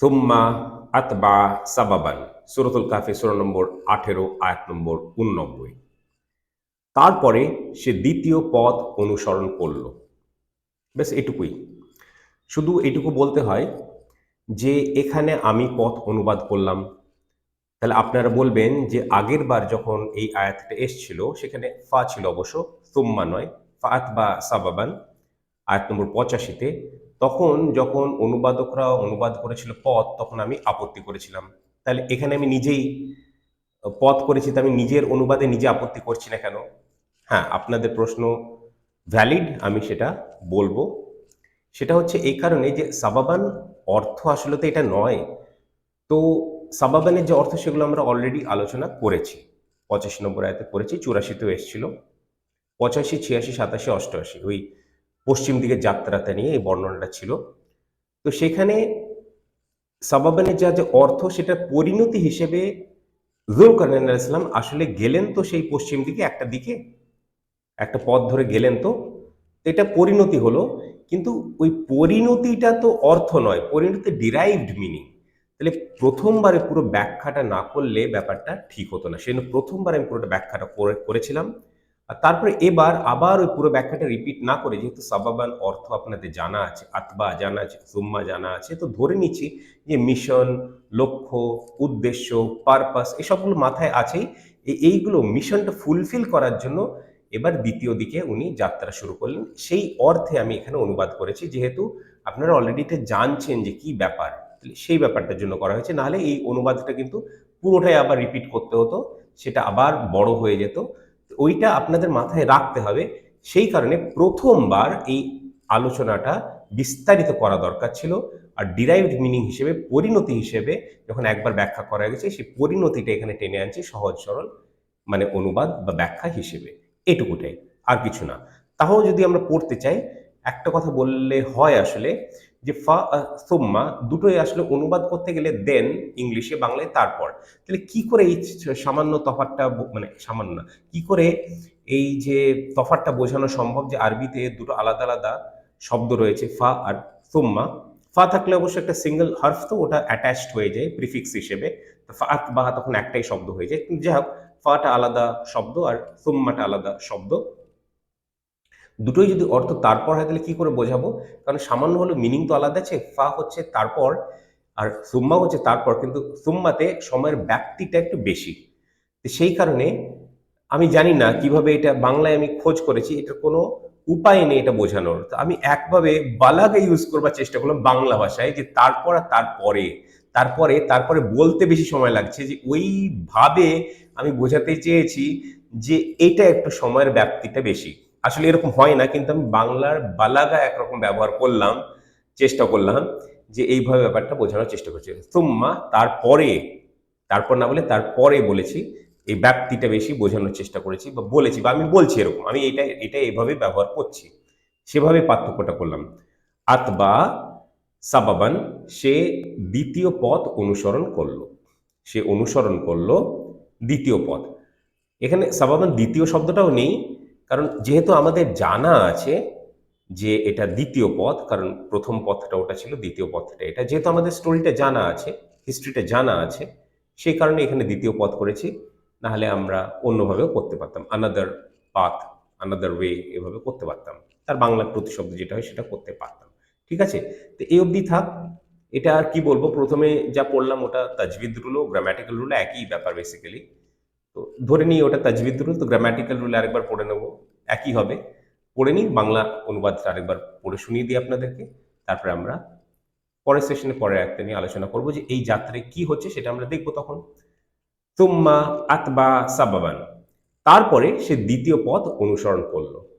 সুম্মা আতবা সাবাবান। সুরতুল কাফে সুর নম্বর আঠেরো, আয়াত নম্বর উননব্বই। তারপরে সে দ্বিতীয় পথ অনুসরণ করল। ব্যাস এটুকুই। শুধু এটুকু বলতে হয় যে, এখানে আমি পথ অনুবাদ করলাম। তাহলে আপনারা বলবেন যে, আগের বার যখন এই আয়াতটা এসছিল, সেখানে ফা ছিল অবশ্য, সুম্মা নয় ফাত বা সাবাবান, আয়াত নম্বর পঁচাশিতে। তখন যখন অনুবাদকরা অনুবাদ করেছিল পথ, তখন আমি আপত্তি করেছিলাম। তাহলে এখানে আমি নিজেই পথ করেছি, তো আমি নিজের অনুবাদে নিজে আপত্তি করছি না কেন? হ্যাঁ আপনাদের প্রশ্ন ভ্যালিড আমি সেটা বলব। সেটা হচ্ছে এই কারণে যে সাবাবান অর্থ আসলে তো এটা নয়। তো সাবাবানের যে অর্থ, সেগুলো আমরা অলরেডি আলোচনা করেছি। পঁচাশি নম্বর আয়তে করেছি চুরাশিতেও এসেছিল। পঁচাশি, ছিয়াশি, সাতাশি, অষ্টআশি, ওই পশ্চিম দিকের যাত্রাটা নিয়ে এই বর্ণনাটা ছিল। তো সেখানে সাবাবানের যা যে অর্থ সেটা পরিণতি হিসেবে জুল করেন ইসলাম আসলে গেলেন তো সেই পশ্চিম দিকে, একটা দিকে, একটা পথ ধরে গেলেন তো এটা পরিণতি হলো। কিন্তু ওই পরিণতিটা তো অর্থ নয় পরিণতি ডিরাইভড মিনিং তাহলে প্রথমবারে পুরো ব্যাখ্যাটা না করলে ব্যাপারটা ঠিক হতো না। সেজন্য প্রথমবার আমি পুরোটা ব্যাখ্যাটা করে, করেছিলাম। তারপরে এবার আবার ওই পুরো ব্যাখ্যাটা রিপিট না করে, যেহেতু সাবাবান অর্থ আপনাদের জানা আছে, আতবা জানা আছে সুম্মা জানা আছে, তো ধরে নিচ্ছি যে মিশন লক্ষ্য, উদ্দেশ্য পারপাস এসবগুলো মাথায় আছেই। এই- এইগুলো মিশনটা ফুলফিল করার জন্য এবার দ্বিতীয় দিকে উনি যাত্রা শুরু করলেন। সেই অর্থে আমি এখানে অনুবাদ করেছি, যেহেতু আপনারা অলরেডি এটা জানছেন যে কি ব্যাপার সেই ব্যাপারটার জন্য করা হয়েছে। নাহলে এই অনুবাদটা কিন্তু পুরোটাই আবার রিপিট করতে হতো, সেটা আবার বড় হয়ে যেত। ওইটা আপনাদের মাথায় রাখতে হবে। সেই কারণে প্রথমবার এই আলোচনাটা বিস্তারিত করা দরকার ছিল আর ডিরাইভড মিনিং হিসেবে, পরিণতি হিসেবে যখন একবার ব্যাখ্যা করা গেছে, সেই পরিণতিটা এখানে টেনে আনছে সহজ, সরল মানে অনুবাদ বা ব্যাখ্যা হিসেবে। এটুকুটাই, আর কিছু না। তাও যদি আমরা পড়তে চাই, একটা কথা বললে হয় আসলে যে ফা সোম্মা দুটোই আসলে অনুবাদ করতে গেলে দেন ইংলিশে, বাংলায় তারপর। তাহলে কি করে এই সামান্য তফাতটা মানে সামান্য না, কি করে এই যে তফাতটা বোঝানো সম্ভব যে আরবিতে দুটো আলাদা আলাদা শব্দ রয়েছে, ফা আর সুম্মা? ফা থাকলে অবশ্য একটা সিঙ্গেল হার্ফ তো ওটা অ্যাটাচড হয়ে যায় প্রিফিক্স হিসেবে। তো ফাত বা তখন একটাই শব্দ হয়ে যায়। যাই হোক ফাটা আলাদা শব্দ আর সুম্মাটা আলাদা শব্দ। দুটোই যদি অর্থ তারপর হয়, তাহলে কি করে বোঝাবো? কারণ সামান্য হলো মিনিং তো আলাদা আছে ফা হচ্ছে তারপর আর সুম্মা হচ্ছে তারপর, কিন্তু সুম্মাতে সময়ের ব্যাপ্তিটা একটু বেশি। তো সেই কারণে আমি জানি না কীভাবে এটা বাংলায় আমি খোঁজ করেছি এটা কোনো উপায় নেই এটা বোঝানোর। তো আমি একভাবে বালাকে ইউজ করবার চেষ্টা করলাম বাংলা ভাষায়, যে তারপর আর তারপরে তারপরে তারপরে বলতে বেশি সময় লাগছে, যে ওইভাবে আমি বোঝাতে চেয়েছি যে এটা একটু সময়ের ব্যাপ্তিটা বেশি। আসলে এরকম হয় না, কিন্তু আমি বাংলার বালাগা একরকম ব্যবহার করলাম, চেষ্টা করলাম যে এইভাবে ব্যাপারটা বোঝানোর চেষ্টা করছি। সুম্মা তারপরে, তারপর না বলে তারপরে বলেছি, এই ব্যাপ্তিটা বেশি বোঝানোর চেষ্টা করেছি বা বলেছি বা আমি বলছি এরকম, আমি এটা এটা এইভাবে ব্যবহার করছি, সেভাবে পার্থক্যটা করলাম। আতবা সাবাবান, সে দ্বিতীয় পথ অনুসরণ করল, সে অনুসরণ করল দ্বিতীয় পথ। এখানে সাবাবান দ্বিতীয় শব্দটাও নেই কারণ যেহেতু আমাদের জানা আছে যে এটা দ্বিতীয় পথ, কারণ প্রথম পথটা ওটা ছিল, দ্বিতীয় পথটা এটা, যেহেতু আমাদের স্টোরিটা জানা আছে হিস্ট্রিটা জানা আছে, সেই কারণে এখানে দ্বিতীয় পথ করেছি, নাহলে আমরা অন্যভাবেও করতে পারতাম। আনাদার পাথ আনাদার ওয়ে এভাবে করতে পারতাম। তার বাংলা প্রতিশব্দ যেটা হয় সেটা করতে পারতাম। ঠিক আছে? তো এই অবধি থাক। এটা আর কি বলব? প্রথমে যা পড়লাম ওটা তাজবিদ রুলো গ্রামাটিক্যাল রুলো একই ব্যাপার বেসিক্যালি ধরে নিই ওটা তাজবিদ রুল, তো গ্রামাটিক্যাল রুল আরেকবার পড়ে নেব। একই হবে। পড়ে নিই বাংলা অনুবাদটা আরেকবার পড়ে শুনিয়ে দিই আপনাদেরকে। তারপরে আমরা পরের সেশনে পরে একটা নিয়ে আলোচনা করব যে এই যাত্রায় কি হচ্ছে সেটা আমরা দেখব তখন। তুম্মা আতবা সাবাবান তারপরে সে দ্বিতীয় পথ অনুসরণ করল।